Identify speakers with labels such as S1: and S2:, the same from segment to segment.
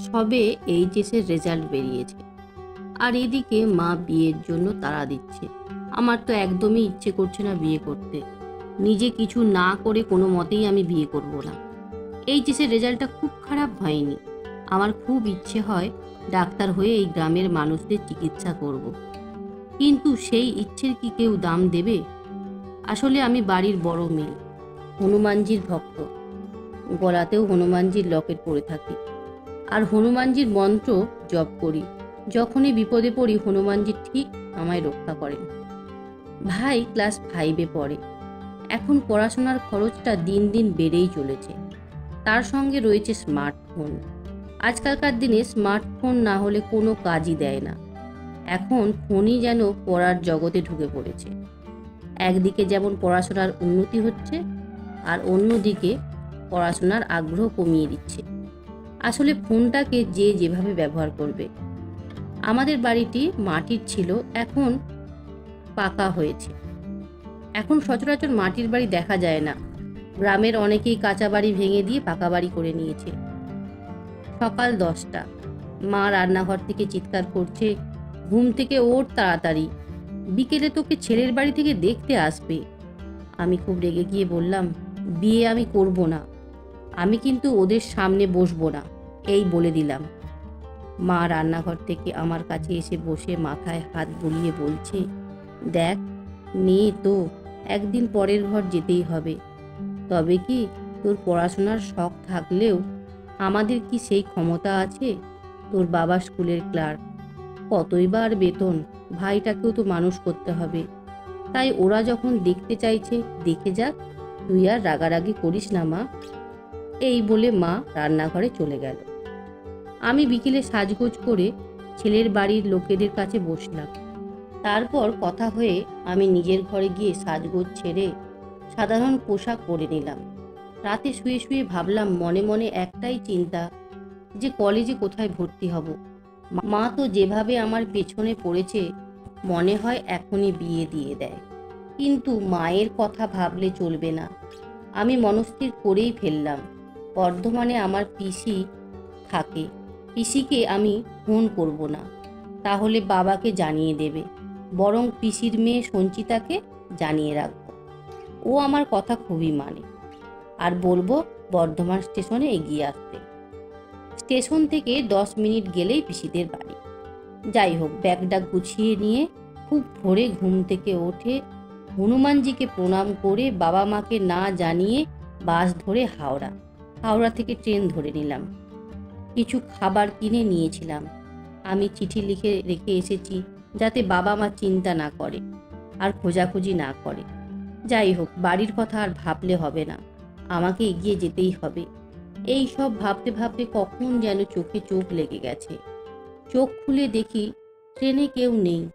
S1: সবে এইচএসের রেজাল্ট বেরিয়েছে। আর এদিকে মা বিয়ের জন্য তাড়া দিচ্ছে। আমার তো একদমই ইচ্ছে করছে না বিয়ে করতে। নিজে কিছু না করে কোনো মতেই আমি বিয়ে করব না। এইচএসের রেজাল্টটা খুব খারাপ হয়নি। আমার খুব ইচ্ছে হয় ডাক্তার হয়ে এই গ্রামের মানুষদের চিকিৎসা করব। কিন্তু সেই ইচ্ছের কি কেউ দাম দেবে? আসলে আমি বাড়ির বড় মেয়ে। হনুমানজির ভক্ত। গলাতেও হনুমানজির লকেট পরে থাকি। আর হনুমানজির মন্ত্র জপ করি। যখনই বিপদে পড়ি, হনুমানজি ঠিক আমায় রক্ষা করেন। ভাই ক্লাস ফাইভে পড়ে। এখন পড়াশোনার খরচটা দিন দিন বেড়েই চলেছে। তার সঙ্গে রয়েছে স্মার্টফোন আজকালকার দিনে স্মার্টফোন না হলে কোনো কাজই দেয় না। এখন ফোনই যেন পড়ার জগতে ঢুকে পড়েছে। একদিকে যেমন পড়াশোনার উন্নতি হচ্ছে, আর অন্যদিকে পড়াশোনার আগ্রহ কমিয়ে দিচ্ছে। আসলে ফোনটাকে যে যেভাবে ব্যবহার করবে। আমাদের বাড়িটি মাটির ছিল, এখন পাকা হয়েছে। এখন সচরাচর মাটির বাড়ি দেখা যায় না। গ্রামের অনেকেই কাঁচা বাড়ি ভেঙে দিয়ে পাকা বাড়ি করে নিয়েছে। সকাল দশটা। মা রান্নাঘর থেকে চিৎকার করছে, ঘুম থেকে ওর তাড়াতাড়ি। বিকেলে তোকে ছেলের বাড়ি থেকে দেখতে আসবে। আমি খুব রেগে গিয়ে বললাম, বিয়ে আমি করব না। আমি কিন্তু ওদের সামনে বসবো না, এই বলে দিলাম। মা রান্নাঘর থেকে আমার কাছে এসে বসে মাথায় হাত বুলিয়ে বলছে, দেখ, মেয়ে তো একদিন পরের ঘর যেতেই হবে। তবে কি তোর পড়াশোনার শখ থাকলেও আমাদের কি সেই ক্ষমতা আছে? তোর বাবা স্কুলের ক্লার্ক, কতই বা আর বেতন, ভাইটাকেও তো মানুষ করতে হবে। তাই ওরা যখন দেখতে চাইছে, দেখে যাক, তুই আর রাগারাগি করিস না মা। এই বলে মা রান্নাঘরে চলে গেল। আমি বিকেলে সাজগোজ করে ছেলের বাড়ির লোকেদের কাছে বসলাম। তারপর কথা হয়ে আমি নিজের ঘরে গিয়ে সাজগোজ ছেড়ে সাধারণ পোশাক পরে নিলাম। রাতে শুয়ে শুয়ে ভাবলাম মনে মনে একটাই চিন্তা যে কলেজে কোথায় ভর্তি হব। মা তো যেভাবে আমার পেছনে পড়েছে মনে হয় এখনই বিয়ে দিয়ে দেয়। কিন্তু মায়ের কথা ভাবলে চলবে না। আমি মনস্থির করেই ফেললাম। বর্ধমানে আমার পিসি থাকে। পিসিকে আমি ফোন করব না। তাহলে বাবাকে জানিয়ে দেবে। বরং পিসির মেয়ে সঞ্চিতাকে জানিয়ে রাখব। ও আমার কথা খুবই মানে। আর বলব বর্ধমান স্টেশনে এগিয়ে আসতে। স্টেশন থেকে দশ মিনিট গেলেই পিসিদের বাড়ি। যাই হোক, ব্যাগটা গুছিয়ে নিয়ে খুব ভোরে ঘুম থেকে ওঠে। হনুমানজিকে প্রণাম করে বাবা মাকে না জানিয়ে বাস ধরে হাওড়া। হাওড়া থেকে ট্রেন ধরে নিলাম। কিছু খাবার কিনে নিয়েছিলাম। আমি চিঠি লিখে রেখে এসেছি যাতে বাবা মা চিন্তা না করে আর খোঁজাখুঁজি না করে। যাই হোক, বাড়ির কথা আর ভাবলে হবে না। আমাকে এগিয়ে যেতেই হবে। এই সব ভাবতে ভাবতে কখন যেন চোখে চোখ লেগে গেছে। চোখ খুলে দেখি ট্রেনে কেউ নেই।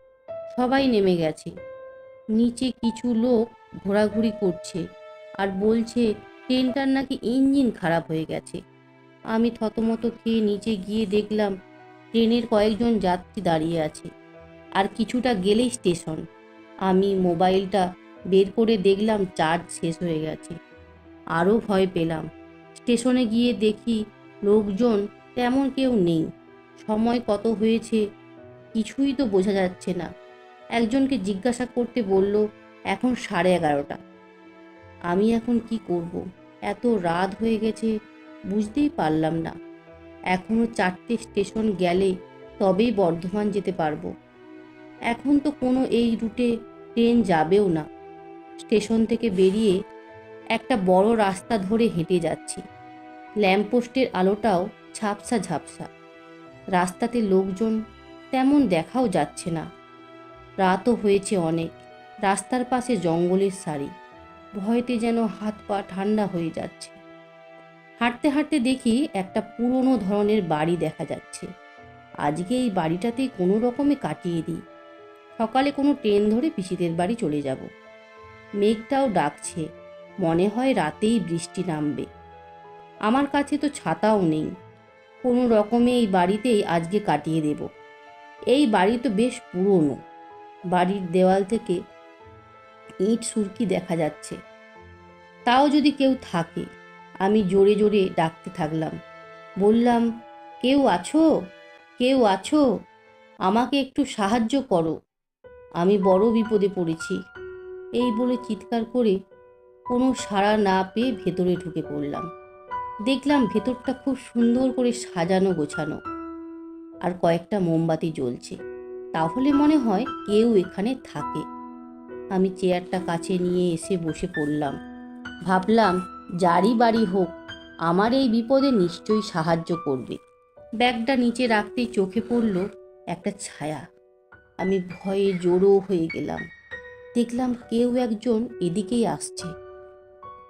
S1: সবাই নেমে গেছে। নিচে কিছু লোক ঘোরাঘুরি করছে আর বলছে ট্রেনটার নাকি ইঞ্জিন খারাপ হয়ে গেছে। আমি থতমত খেয়ে নিচে গিয়ে দেখলাম, ট্রেনের কয়েকজন যাত্রী দাঁড়িয়ে আছে। আর কিছুটা গেলেই স্টেশন। আমি মোবাইলটা বের করে দেখলাম, চার্জ শেষ হয়ে গেছে। আরও ভয় পেলাম। স্টেশনে গিয়ে দেখি লোকজন তেমন কেউ নেই। সময় কত হয়েছে কিছুই তো বোঝা যাচ্ছে না। একজনকে জিজ্ঞাসা করতে বলল, এখন সাড়ে এগারোটা। আমি এখন কি করব? এত রাত হয়ে গেছে, বুঝতেই পারলাম না। এখনও চারটে স্টেশন গেলে তবেই বর্ধমান যেতে পারব। এখন তো কোনো এই রুটে ট্রেন যাবেও না। স্টেশন থেকে বেরিয়ে একটা বড় রাস্তা ধরে হেঁটে যাচ্ছি। ল্যাম্পপোস্টের আলোটাও ঝাপসা ঝাপসা। রাস্তাতে লোকজন তেমন দেখাও যাচ্ছে না। রাতও হয়েছে অনেক। রাস্তার পাশে জঙ্গলের সারি। ভয়তে যেন হাত পা ঠান্ডা হয়ে যাচ্ছে। হাঁটতে হাঁটতে দেখি একটা পুরনো ধরনের বাড়ি দেখা যাচ্ছে। আজকে এই বাড়িটাতেই কোনো রকমে কাটিয়ে দিই। সকালে কোনো ট্রেন ধরে পিসিদের বাড়ি চলে যাব। মেঘটাও ডাকছে। মনে হয় রাতেই বৃষ্টি নামবে। আমার কাছে তো ছাতাও নেই। কোনো রকমে এই বাড়িতেই আজকে কাটিয়ে দেব। এই বাড়ি তো বেশ পুরনো। বাড়ির দেওয়াল থেকে ইট সুরকি দেখা যাচ্ছে। তাও যদি কেউ থাকে, আমি জোরে জোরে ডাকতে থাকলাম। বললাম, কেউ আছো? কেউ আছো? আমাকে একটু সাহায্য করো। আমি বড় বিপদে পড়েছি। এই বলে চিৎকার করে কোনো সাড়া না পেয়ে ভেতরে ঢুকে পড়লাম। দেখলাম ভেতরটা খুব সুন্দর করে সাজানো গোছানো। আর কয়েকটা মোমবাতি জ্বলছে। তাহলে মনে হয় কেউ এখানে থাকে। আমি চেয়ারটা কাছে নিয়ে এসে বসে পড়লাম। ভাবলাম, যারই বাড়ি হোক, আমার এই বিপদে নিশ্চয়ই সাহায্য করবে। ব্যাগটা নিচে রাখতেই চোখে পড়ল একটা ছায়া। আমি ভয়ে জড়ো হয়ে গেলাম। দেখলাম কেউ একজন এদিকেই আসছে।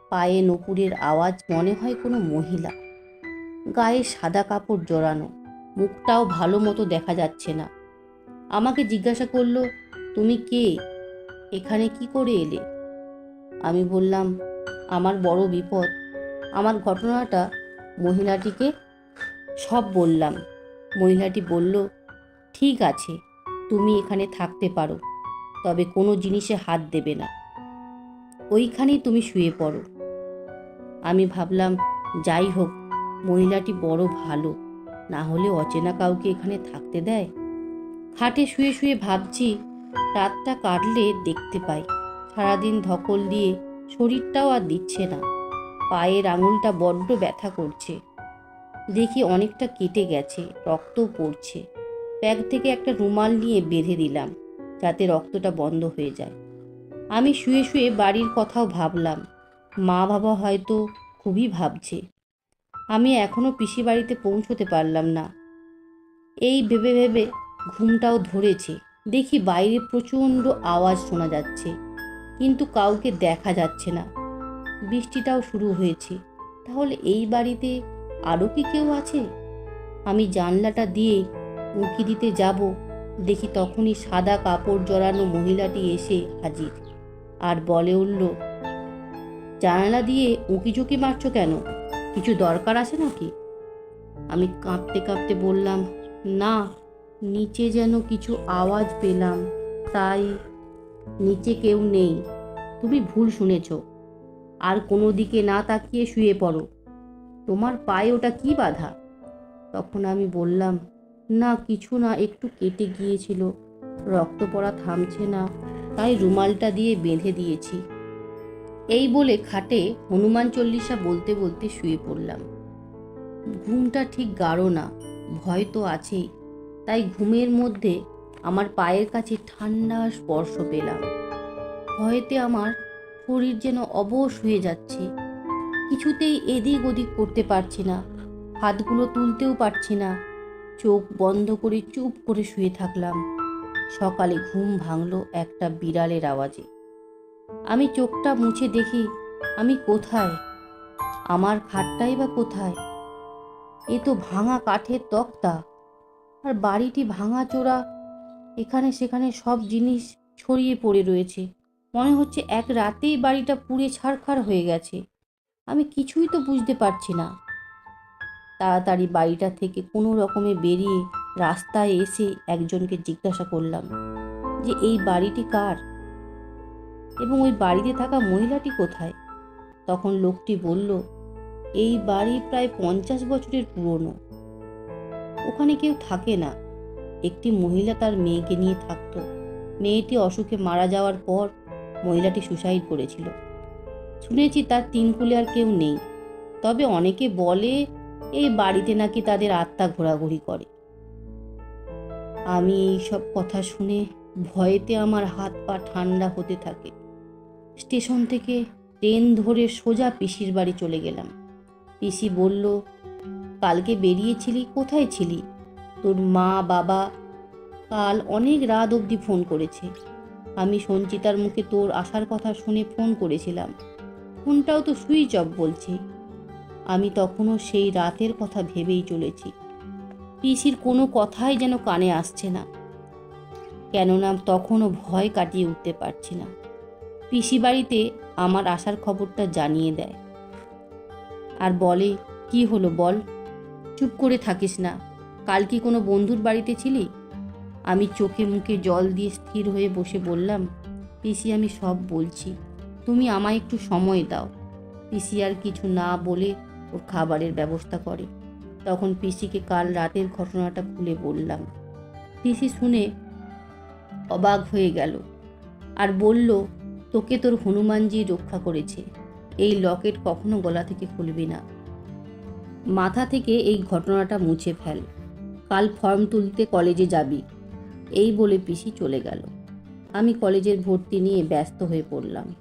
S1: পায়ে নপুরের আওয়াজ মনে হয় কোনো মহিলা। গায়ে সাদা কাপড় জড়ানো। মুখটাও ভালো মতো দেখা যাচ্ছে না। আমাকে জিজ্ঞাসা করল, তুমি কে? এখানে কি করে এলে? আমি বললাম, আমার বড় বিপদ। আমার ঘটনাটা মহিলাটিকে সব বললাম। মহিলাটি বলল, ঠিক আছে, তুমি এখানে থাকতে পারো, তবে কোনো জিনিসে হাত দেবে না। ওইখানেই তুমি শুয়ে পড়ো। আমি ভাবলাম, যাই হোক, মহিলাটি বড় ভালো, না হলে অচেনা কাউকে এখানে থাকতে দেয়? খাটে শুয়ে শুয়ে ভাবছি রাতটা কাটলে দেখতে পাই। সারাদিন ধকল দিয়ে শরীরটাও আর দিচ্ছে না। পায়ের আঙুলটা বড্ড ব্যথা করছে। দেখি অনেকটা কেটে গেছে, রক্ত পড়ছে। ব্যাগ থেকে একটা রুমাল নিয়ে বেঁধে দিলাম, যাতে রক্তটা বন্ধ হয়ে যায়। আমি শুয়ে শুয়ে বাড়ির কথাও ভাবলাম। মা বাবা হয়তো খুবই ভাবছে। আমি এখনও পিসি বাড়িতে পৌঁছতে পারলাম না। এই ভেবে ভেবে ঘুমটাও ধরেছে। দেখি বাইরে প্রচণ্ড আওয়াজ শোনা যাচ্ছে, কিন্তু কাউকে দেখা যাচ্ছে না। বৃষ্টিটাও শুরু হয়েছে। তাহলে এই বাড়িতে আরও কি কেউ আছে? আমি জানলাটা দিয়ে উঁকি দিতে যাব, দেখি তখনই সাদা কাপড় জড়ানো মহিলাটি এসে হাজির আর বলে উঠল, জানালা দিয়ে উঁকি ঝুঁকি মারছো কেন? কিছু দরকার আছে নাকি? আমি কাঁপতে কাঁপতে বললাম, না নিচে যেন কিছু আওয়াজ পেলাম, তাই নিচে কেউ নেই। তুমি ভুল শুনেছ। আর কোনো দিকে না তাকিয়ে শুয়ে পড়ো। তোমার পায়ে ওটা কি বাধা? তখন আমি বললাম, না, কিছু না, একটু কেটে গিয়েছিল। রক্ত পড়া থামছে না, তাই রুমালটা দিয়ে বেঁধে দিয়েছি। এই বলে খাটে হনুমান চল্লিশা বলতে বলতে শুয়ে পড়লাম। ঘুমটা ঠিক গাঢ় না, ভয় তো আছেই। তাই ঘুমের মধ্যে আমার পায়ের কাছে ঠান্ডা স্পর্শ পেলাম। ভয়েতে আমার শরীর যেন অবশ হয়ে যাচ্ছে। কিছুতেই এদিক ওদিক করতে পারছি না, হাতগুলো তুলতেও পারছি না, চোখ বন্ধ করে চুপ করে শুয়ে থাকলাম। সকালে ঘুম ভাঙলো একটা বিড়ালের আওয়াজে। আমি চোখটা মুছে দেখি, আমি কোথায়? আমার খাটটাই বা কোথায়? এ তো ভাঙা কাঠের তক্তা। আর বাড়িটি ভাঙা চোরা এখানে সেখানে সব জিনিস ছড়িয়ে পড়ে রয়েছে। মনে হচ্ছে এক রাতেই বাড়িটা পুড়ে ছারখার হয়ে গেছে। আমি কিছুই তো বুঝতে পারছি না। তাড়াতাড়ি বাড়িটা থেকে কোনো রকমে বেরিয়ে রাস্তায় এসে একজনকে জিজ্ঞাসা করলাম যে, এই বাড়িটি কার? এবং ওই বাড়িতে থাকা মহিলাটি কোথায়? তখন লোকটি বলল, এই বাড়ি প্রায় পঞ্চাশ বছরের পুরনো। ওখানে কেউ থাকে না। একটি মহিলা তার মেয়েকে নিয়ে থাকতো। মেয়েটি অসুখে মারা যাওয়ার পর মহিলাটি সুসাইড করেছিল। শুনেছি তার তিন কুলে আর কেউ নেই। তবে অনেকে বলে, এই বাড়িতে নাকি তাদের আত্মা ঘোরাঘুরি করে। আমি এই সব কথা শুনে ভয়েতে আমার হাত পা ঠান্ডা হতে থাকে। স্টেশন থেকে ট্রেন ধরে সোজা পিসির বাড়ি চলে গেলাম। পিসি বলল কালকে বেরিয়েছিলি, কোথায় ছিলি? তোর মা, বাবা কাল অনেক রাত অবধি ফোন করেছে। আমি সঞ্চিতার মুখে তোর আসার কথা শুনে ফোন করেছিলাম। ফোনটাও তো সুইচ অফ বলছে। আমি তখনও সেই রাতের কথা ভেবেই চলেছি। পিসির কোনো কথাই যেন কানে আসছে না। কেননা তখনও ভয় কাটিয়ে উঠতে পারছি না পিসি বাড়িতে আমার আসার খবরটা জানিয়ে দেয়। আর বলে, কি হলো বল? চুপ করে থাকিস না। কাল কি কোনো বন্ধুর বাড়িতে ছিলি? আমি চোখে মুখে জল দিয়ে স্থির হয়ে বসে বললাম, পিসি, আমি সব বলছি। তুমি আমায় একটু সময় দাও। পিসি আর কিছু না বলে ওর খাবারের ব্যবস্থা করে। তখন পিসিকে কাল রাতের ঘটনাটা খুলে বললাম। পিসি শুনে অবাক হয়ে গেল আর বলল, তোকে তোর হনুমানজি রক্ষা করেছে। এই লকেট কখনো গলা থেকে খুলবি না। মাথা থেকে এই ঘটনাটা মুছে ফেল। কাল ফর্ম তুলতে কলেজে যাবি। এই বলে পিসি চলে গেল। আমি কলেজের ভর্তি নিয়ে ব্যস্ত হয়ে পড়লাম।